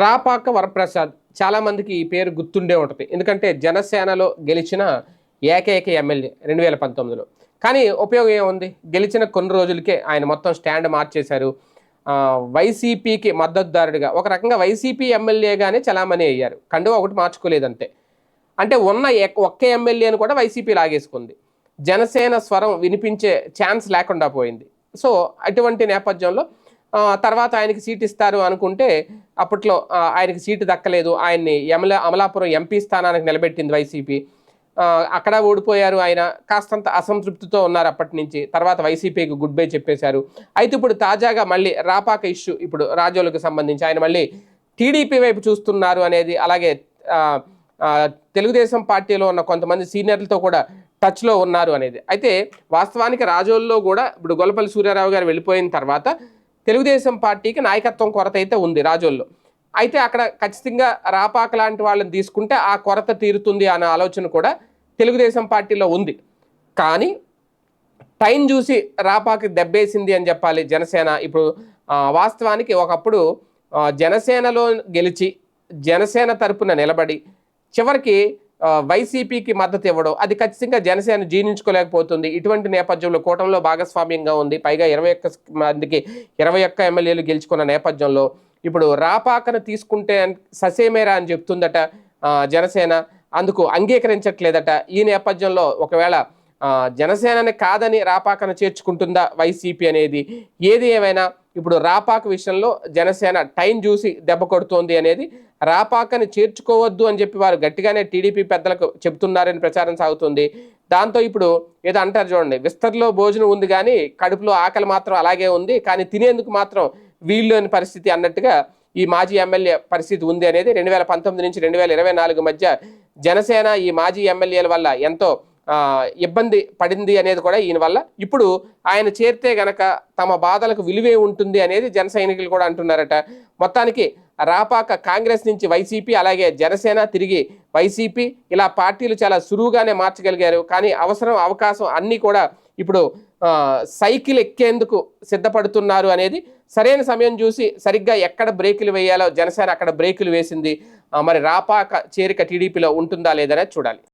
రాపాక వరప్రసాద్ చాలామందికి ఈ పేరు గుర్తుండే ఉంటుంది. ఎందుకంటే జనసేనలో గెలిచిన ఏకైక ఎమ్మెల్యే రెండు వేల పంతొమ్మిదిలో. కానీ ఉపయోగం ఏముంది? గెలిచిన కొన్ని రోజులకే ఆయన మొత్తం స్టాండ్ మార్చేశారు. వైసీపీకి మద్దతుదారుడిగా ఒక రకంగా వైసీపీ ఎమ్మెల్యేగానే చలామణి అయ్యారు. కండువా ఒకటి మార్చుకోలేదంతే. అంటే ఉన్న ఒక్క ఎమ్మెల్యేను కూడా వైసీపీ లాగేసుకుంది. జనసేన స్వరం వినిపించే ఛాన్స్ లేకుండా పోయింది. సో అటువంటి నేపథ్యంలో తర్వాత ఆయనకి సీట్ ఇస్తారు అనుకుంటే అప్పట్లో ఆయనకి సీటు దక్కలేదు. ఆయన్ని యమల అమలాపురం ఎంపీ స్థానానికి నిలబెట్టింది వైసీపీ. అక్కడ ఓడిపోయారు ఆయన. కాస్తంత అసంతృప్తితో ఉన్నారు అప్పటి నుంచి. తర్వాత వైసీపీకి గుడ్ బై చెప్పేశారు. అయితే ఇప్పుడు తాజాగా మళ్ళీ రాపాక ఇష్యూ ఇప్పుడు రాజోలకు సంబంధించి ఆయన మళ్ళీ టీడీపీ వైపు చూస్తున్నారు అనేది అలాగే తెలుగుదేశం పార్టీలో ఉన్న కొంతమంది సీనియర్లతో కూడా టచ్లో ఉన్నారు అనేది. అయితే వాస్తవానికి రాజోల్లో కూడా ఇప్పుడు గొల్లపల్లి సూర్యారావు గారు వెళ్ళిపోయిన తర్వాత తెలుగుదేశం పార్టీకి నాయకత్వం కొరత అయితే ఉంది రాజోల్లో. అయితే అక్కడ ఖచ్చితంగా రాపాక లాంటి వాళ్ళని తీసుకుంటే ఆ కొరత తీరుతుంది అనే ఆలోచన కూడా తెలుగుదేశం పార్టీలో ఉంది. కానీ టైం చూసి రాపాకి దెబ్బేసింది అని చెప్పాలి జనసేన. ఇప్పుడు వాస్తవానికి ఒకప్పుడు జనసేనలో గెలిచి జనసేన తరపున నిలబడి చివరికి వైసీపీకి మద్దతు ఇవ్వడం అది ఖచ్చితంగా జనసేన జీర్ణించుకోలేకపోతుంది. ఇటువంటి నేపథ్యంలో కూటమిలో భాగస్వామ్యంగా ఉంది. పైగా ఇరవై ఒక్క మందికి ఇరవై ఒక్క ఎమ్మెల్యేలు గెలుచుకున్న నేపథ్యంలో ఇప్పుడు రాపాకను తీసుకుంటే ససేమేరా అని చెప్తుందట జనసేన. అందుకు అంగీకరించట్లేదట. ఈ నేపథ్యంలో ఒకవేళ జనసేననే జనసేనని కాదని రాపాకను చేర్చుకుంటుందా వైసీపీ అనేది? ఏది ఏమైనా ఇప్పుడు రాపాక విషయంలో జనసేన టైం చూసి దెబ్బ కొడుతోంది అనేది రాపాకని చేర్చుకోవద్దు అని చెప్పి వారు గట్టిగానే టీడీపీ పెద్దలకు చెబుతున్నారని ప్రచారం సాగుతుంది. దాంతో ఇప్పుడు ఏదో అంటారు చూడండి విస్తర్లో భోజనం ఉంది కానీ కడుపులో ఆకలి మాత్రం అలాగే ఉంది కానీ తినేందుకు మాత్రం వీల్లోని పరిస్థితి అన్నట్టుగా ఈ మాజీ ఎమ్మెల్యే పరిస్థితి ఉంది అనేది రెండు వేల పంతొమ్మిది నుంచి రెండు వేల ఇరవై నాలుగు మధ్య జనసేన ఈ మాజీ ఎమ్మెల్యేల వల్ల ఎంతో ఇబ్బంది పడింది అనేది కూడా ఈయన వల్ల. ఇప్పుడు ఆయన చేరితే గనక తమ బాధలకు విలువే ఉంటుంది అనేది జన సైనికులు కూడా అంటున్నారట. మొత్తానికి రాపాక కాంగ్రెస్ నుంచి వైసీపీ అలాగే జనసేన తిరిగి వైసీపీ ఇలా పార్టీలు చాలా సులువుగానే మార్చగలిగారు. కానీ అవసరం అవకాశం అన్నీ కూడా ఇప్పుడు సైకిల్ ఎక్కేందుకు సిద్ధపడుతున్నారు అనేది సరైన సమయం చూసి సరిగ్గా ఎక్కడ బ్రేకులు వేయాలో జనసేన అక్కడ బ్రేకులు వేసింది. మరి రాపాక చేరిక టీడీపీలో ఉంటుందా లేదనేది చూడాలి.